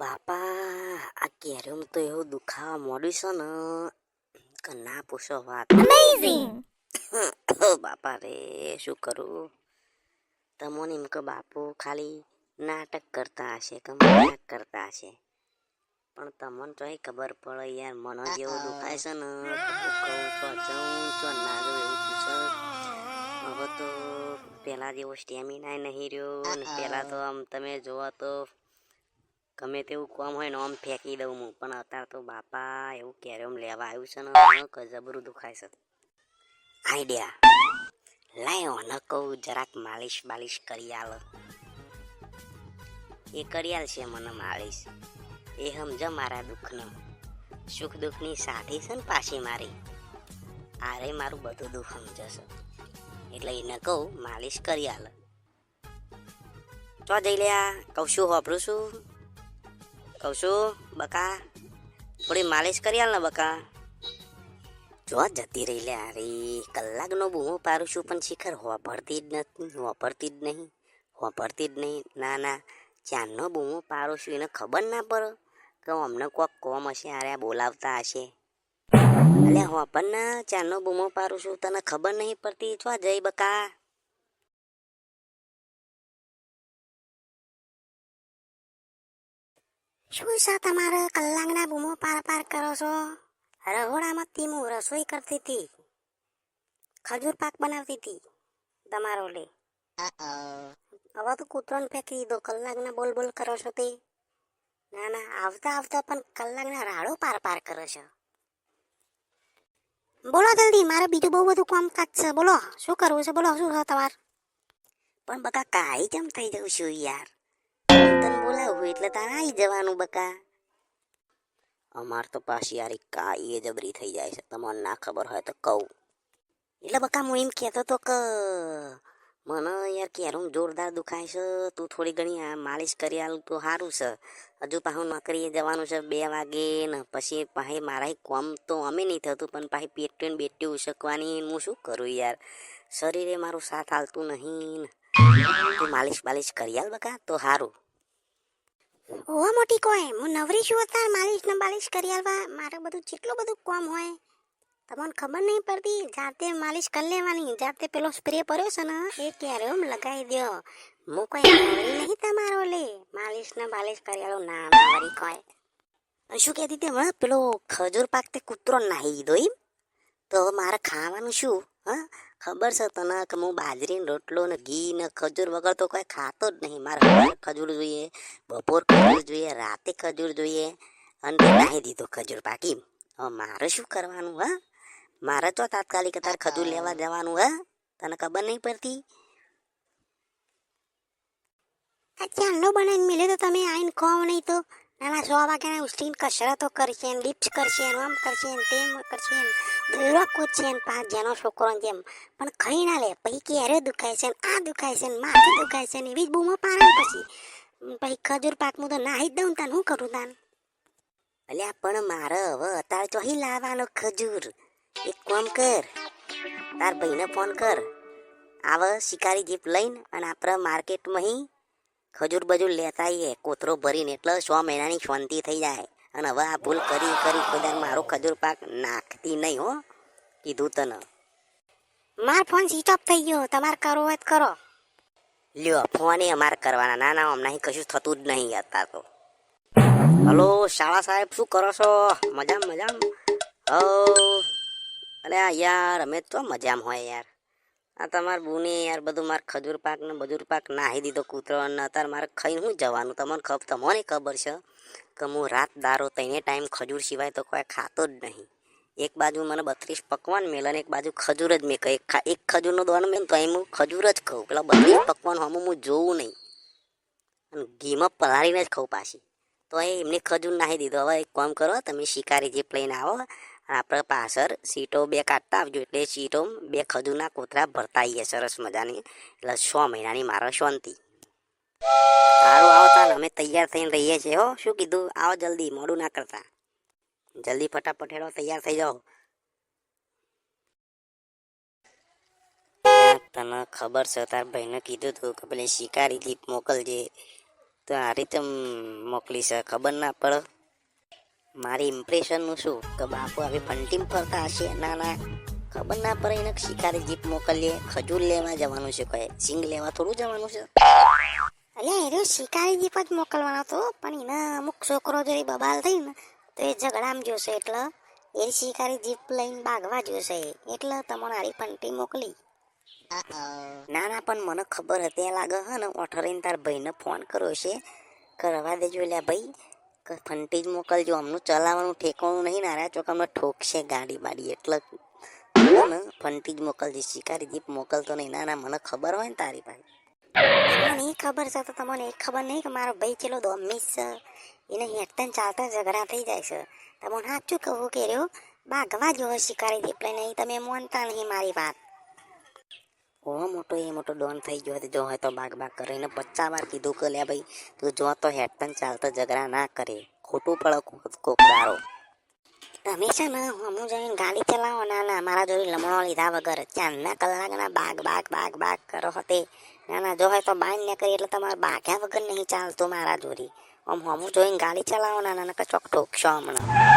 બાપા આ કેરમ તો એવું દુખાવા મોડ્યું છે ને કે ના પૂછો વાત. બાપા રે શું કરું? તમને એમ કે બાપુ ખાલી નાટક કરતા હશે કે મજાક કરતા હશે. પણ તમને તો ખબર પડે યાર મને જેવું દુખાય છે ને કહું છો જઉં છો ના જઉં એવું થયું હવે તો પેલા જેવો સ્ટેમિના નહીં રહ્યો ને પેલા તો આમ તમે જોવો તો ગમે તેવું કોમ હોય ને આમ ફેંકી દઉં હું. પણ અત્યારે તો બાપા એવું કેરમ લેવા આવ્યું છે ને કે જબરું દુખાય છે. આઈડિયા. લાયો ન કહું જરાક માલિશ બાલિશ કરી આલ. એ કરી આલશે મને માલિશ. એ સમજ મારા દુઃખનો. સુખ દુઃખની સાથી છે ને પાછી મારી. આરે મારું બધું દુઃખ સમજશે એટલે એને કહું માલિશ કરી આલ. ચો જઈ લ્યા કહું શું વાપરું છું? કહું છું, બકા, થોડી માલિશ કરી હાલ ને બકા. જો જતી રહી લે અરે કલાકનો બૂમો પારું છું, પણ શિખર હોભરતી જ નથી હોભરતી જ નહીં હોભરતી જ નહીં. ના ના ચારનો બૂમો પારું છું, એને ખબર ના પડે કે અમને કોક કોમ હશે આ બોલાવતા હશે. એટલે હું પણ ના ચારનો બૂમો પારું છું, તને ખબર નહીં પડતી છો જઈ બકા. શું છે તમારે કલાકના બૂમો પાર પાર કરો છો? રહોડામાં હું રસોઈ કરતી હતી. ખજૂર પાક બનાવતી હતી તમારો લે. હવે તો કૂતરોને ફેંકી દીધો. કલાકના બોલ બોલ કરો છો તે? ના ના આવતા આવતા પણ કલાકના રાડો પાર પાર કરો છો. બોલો જલ્દી મારે બીજું બહુ બધું કામ કાજ છે. બોલો શું કરવું છે? બોલો શું છે તમારે? પણ બકા કાઈ કેમ થઈ જવું છું યાર. એટલે તારે આવી જવાનું બકા. અમાર તો પાછી યાર કાઈ જબરી થઈ જાય છે. તમને ના ખબર હોય તો કહું. એટલે બકા હું એમ કહેતો તો કે મને યાર કેરું જોરદાર દુખાય છે. તું થોડી ઘણી આ માલિશ કરી આલું તો સારું છે. હજુ પાછું નોકરીએ જવાનું છે બે વાગે ને પછી પાસે મારા કોમ તો અમે નહીં થતું પણ પાછી પેટ્યું બેટ્યું ઉસકવાની હું શું કરું યાર? શરીરે મારું સાથ હાલતું નહીં માલિશ બાલિશ કરી આલ બકા તો સારું ઓવા મોટી કોઈ, હું નવરી છું અત્યાર માલિશ ને માલિશ કરી આલવા. મારે બધું જેટલું બધું કોમ હોય, તમને ખબર નહીં પડતી, જાતે માલિશ કરી લેવાની, જાતે પેલો સ્પ્રે પડ્યો છે ને, એ ક્યારે એમ લગાવી દો હું કોઈ નહીં તમારો લે. માલિશ ને માલિશ કરી આલો. ના, નવરી કોઈ. શું કહેતી હતી હમણાં? પેલો ખજૂર પાક તે કૂતરો નાહી દીધો એમ. તો હવે મારે ખાવાનું શું, હા? ખબર છે તને કે હું બાજરીનો રોટલો ને ઘી ને ખજૂર વગર તો કોઈ ખાતો જ નહીં. મારે ખજૂર જોઈએ બપોર ખજૂર જોઈએ રાતે ખજૂર જોઈએ અને નાહી દીધો ખજૂર પાકી હવે મારે શું કરવાનું હા? મારે તો તાત્કાલિક તાર ખજૂર લેવા જવાનું હા? તને ખબર નહીં પડતી? ચાંદલો બનાવીને મિલે તો તમે આવીને કહો નહીં તો? નાના સો વાગ્યાના ઉઠીને કસરતો કરશે ને ડિપ્સ કરશે ને આમ કરશે ને તેમ કરશે ને દોડવા કૂદશે ને પાંચ જેનો છોકરો જેમ. પણ ખાઈ ના લે પછી ક્યારે દુખાય છે ને, આ દુખાય છે ને, માથું દુખાય છે ને, એવી જ બૂમો પાડે પછી. પછી ખજૂર પાકનું તો નાહી જ દઉં તાન શું કરું તાન? અલ્યા, પણ મારે હવે અત્યારે ચોહી લાવવાનો ખજૂર. એક કામ કર, તાર ભાઈને ફોન કર. આવ શિકારી જીપ લઈને અને આપણે માર્કેટમાં ખજૂર બજૂર લેતા આવીએ કોતરો ભરીને એટલે સો મહિનાની શાંતિ થઈ જાય. અને હવે આ ભૂલ કરી કરી કોઈ મારો ખજૂર પાક નાખતી નહીં હો. કીધું તને. માર ફોન સ્વિચ ઓફ થઈ ગયો. તમારે કરવો હોય કરો. લ્યો ફોન એ અમારે કરવાના. ના ના હમણાં કશું થતું જ નહીં હતા તો. હલો શાળા સાહેબ શું કરો છો? મજામ મજામ? હો અરે યાર અમે તો મજામ હોય યાર. આ તમારે બુને યાર, બધું મારે ખજૂર પાક ને બજૂર પાક નાહી દીધો કૂતરો અને અત્યારે મારે ખાઈને શું જવાનું? તમને ખબર તમને ખબર છે કે હું રાત દારો તઈને ટાઈમ ખજૂર સિવાય તો કોઈ ખાતો જ નહીં. એક બાજુ મને બત્રીસ પકવાન મેલ અને એક બાજુ ખજૂર જ મેં કહે એક ખજૂરનો દોણ મેં તો અહીં હું ખજૂર જ ખાઉં. પેલા બત્રીસ પકવાન હમું હું જોઉં નહીં. અને ઘીમાં પલાળીને જ ખાઉં પાછી. તો એ એમને ખજૂર નાહી દીધો. હવે એક કામ કરો, તમે શિકારી જીપ લઈને આવો આપણે પાછળ સીટો બે કાઢતા આવજો. એટલે સીટો બે ખજૂરના કોતરા ભરતા આવીએ સરસ મજાની. એટલે છ મહિનાની મારો શાંતિ. સારું આવો તાન. અમે તૈયાર થઈને રહીએ છીએ હો. શું કીધું? આવો જલ્દી, મોડું ના કરતા. જલ્દી ફટાફટ હેડો, તૈયાર થઈ જાઓ. તને ખબર છે, તાર ભાઈને કીધું તું કે પેલી શિકારી દીપ મોકલજે. તો આ રીતે મોકલી છે, ખબર ના પડે. મારી ઇમ્પ્રેશનનું શું? કે બાપુ આવી ફંટીમ ફરતા હશે? ના ના. ખબર ના પડે એને શિકારી જીપ મોકલીએ. ખજૂર લેવા જવાનું છે કહે સિંગ લેવા થોડું જવાનું છે. અલે એ શિકારી જીપ જ મોકલવાનો હતો પણ એના અમુક છોકરો જરી બબાલ થઈ ને તો એ ઝઘડામાં જોશે એટલે. એ શિકારી જીપ લઈને ભાગવા જોશે. એટલે તમને આરી પંટી મોકલી. ના ના પણ મને ખબર હતી. એ લાગે હે ને ઓઠરીને તાર ભાઈને ફોન કર્યો છે. કરવા દેજો લ્યા ભાઈ. ફંટી જ મોકલજો અમનું ચલાવવાનું ઠેકવાનું નહીં ના રહ્યા ચોક અમને ઠોકશે ગાડી બાડી, એટલે ફંટી જ મોકલજે, શિકારી જીપ મોકલતો નહીં, ના ના, મને ખબર હોય ને તારી પાસે. મને એ ખબર છે તો તમને એ ખબર નહીં કે મારો ભાઈ ચેલો દોમી છે? એને હેઠતા ચાલતા ઝઘડા થઈ જાય છે. તમને સાચું કહું કે રહ્યો ભાગવા જેવો શિકારી લઈને અહીં તમે મોનતા નહીં મારી વાત. ઓ, મોટો એ મોટો ડોન થઈ ગયો જો હોય તો બાગ બાગ કરીને પચાસ વાર કીધું કે, લે ભાઈ, તું જો તો હેડતન ચાલતા ઝઘડા ના કરે. ખોટું પડે કોક કોક દારો તમે છે ને, હમું જઈને ગાડી ચલાવો. ના ના, મારા જોડે લમણો લીધા વગર. ચાંદના કલાકના બાગ બાગ બાગ બાગ કરો હતે. ના ના, જો હોય તો બાંધ ને કરી, એટલે તમારે બાગ્યા વગર નહીં ચાલતું મારા જોડે. આમ હમું જોઈને ગાડી ચલાવો, ના ના કચોક ચોક ઠોકશો હમણાં.